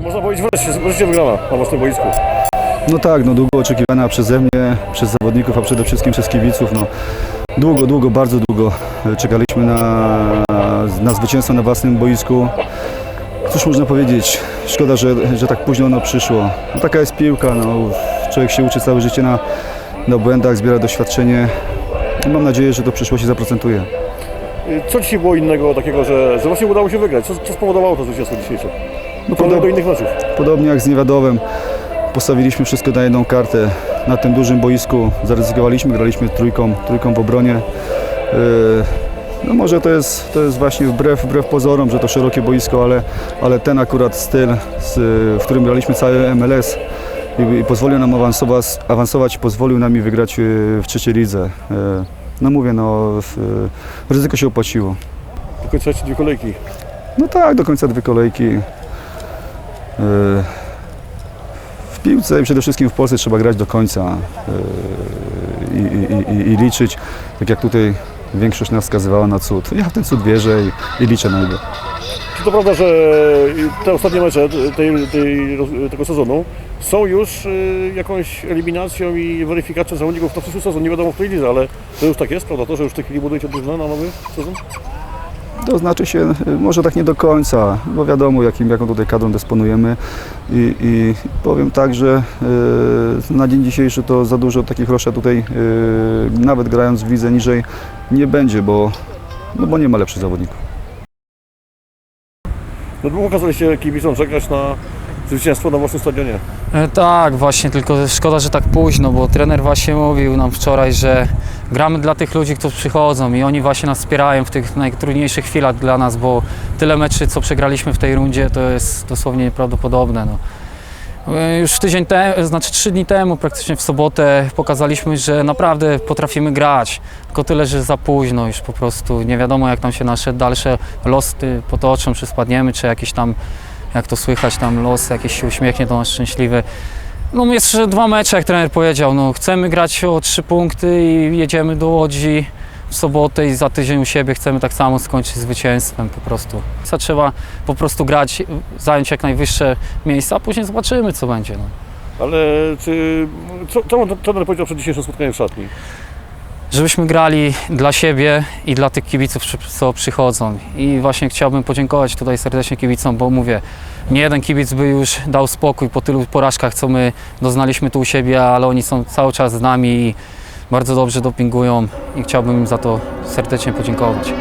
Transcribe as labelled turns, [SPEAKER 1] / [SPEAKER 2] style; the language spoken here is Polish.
[SPEAKER 1] można powiedzieć wreszcie, wreszcie wygrana na własnym boisku.
[SPEAKER 2] No tak, no długo oczekiwana przeze mnie, przez zawodników, a przede wszystkim przez kibiców. No, długo, długo, bardzo długo czekaliśmy na, na zwycięstwo na własnym boisku. Cóż można powiedzieć, szkoda, że, że tak późno ono przyszło. No, taka jest piłka, no, człowiek się uczy całe życie na, na błędach, zbiera doświadczenie. I mam nadzieję, że to przyszłości zaprocentuje.
[SPEAKER 1] Co dzisiaj było innego takiego, że, że właśnie udało się wygrać? Co, co spowodowało to zwycięstwo dzisiejsze?
[SPEAKER 2] No, podob,
[SPEAKER 1] do innych meczów.
[SPEAKER 2] Podobnie jak z Niewiadomem, postawiliśmy wszystko na jedną kartę. Na tym dużym boisku zaryzykowaliśmy, graliśmy trójką, trójką w obronie. Yy, No może to jest, to jest właśnie wbrew, wbrew pozorom, że to szerokie boisko, ale, ale ten akurat styl, z, w którym graliśmy cały MLS i, i pozwolił nam awansować, awansować, pozwolił nam wygrać yy, w trzeciej lidze. Yy, No mówię, no ryzyko się opłaciło.
[SPEAKER 1] Do końca dwie kolejki.
[SPEAKER 2] No tak, do końca dwie kolejki. W piłce i przede wszystkim w Polsce trzeba grać do końca yy, i, i, i, i liczyć, tak jak tutaj większość nas wskazywała na cud. Ja w ten cud wierzę i, i liczę na niego.
[SPEAKER 1] Czy to prawda, że te ostatnie mecze tej, tej, tego sezonu są już y, jakąś eliminacją i weryfikacją zawodników na przyszły sezon? Nie wiadomo w tej lidze, ale to już tak jest, prawda? To, że już w tej chwili budujecie drużynę na nowy sezon?
[SPEAKER 2] To znaczy się, yy, może tak nie do końca, bo wiadomo jakim, jaką tutaj kadrą dysponujemy i, i powiem tak, że yy, na dzień dzisiejszy to za dużo takich roszad tutaj, yy, nawet grając w lidze niżej, nie będzie, bo, no bo nie ma lepszych zawodników.
[SPEAKER 1] No długo kazaliście kibicom czekać na zwycięstwo na własnym stadionie.
[SPEAKER 3] E, Tak, właśnie, tylko szkoda, że tak późno, bo trener właśnie mówił nam wczoraj, że gramy dla tych ludzi, którzy przychodzą i oni właśnie nas wspierają w tych najtrudniejszych chwilach dla nas, bo tyle meczy, co przegraliśmy w tej rundzie, to jest dosłownie nieprawdopodobne. No. E, Już tydzień temu, znaczy trzy dni temu, praktycznie w sobotę, pokazaliśmy, że naprawdę potrafimy grać. Tylko tyle, że za późno już po prostu nie wiadomo, jak tam się nasze dalsze losy potoczą, czy spadniemy, czy jakieś tam jak to słychać, tam los jakiś się uśmiechnie do nas szczęśliwy. No jeszcze dwa mecze, jak trener powiedział, no chcemy grać o trzy punkty i jedziemy do Łodzi w sobotę i za tydzień u siebie chcemy tak samo skończyć zwycięstwem po prostu. Trzeba po prostu grać, zająć jak najwyższe miejsca, a później zobaczymy co będzie. No.
[SPEAKER 1] Ale czy, co, co on- trener powiedział przed dzisiejszym spotkaniem w szatni?
[SPEAKER 3] Żebyśmy grali dla siebie i dla tych kibiców, co przychodzą. I właśnie chciałbym podziękować tutaj serdecznie kibicom, bo mówię, nie jeden kibic by już dał spokój po tylu porażkach, co my doznaliśmy tu u siebie, ale oni są cały czas z nami i bardzo dobrze dopingują i chciałbym im za to serdecznie podziękować.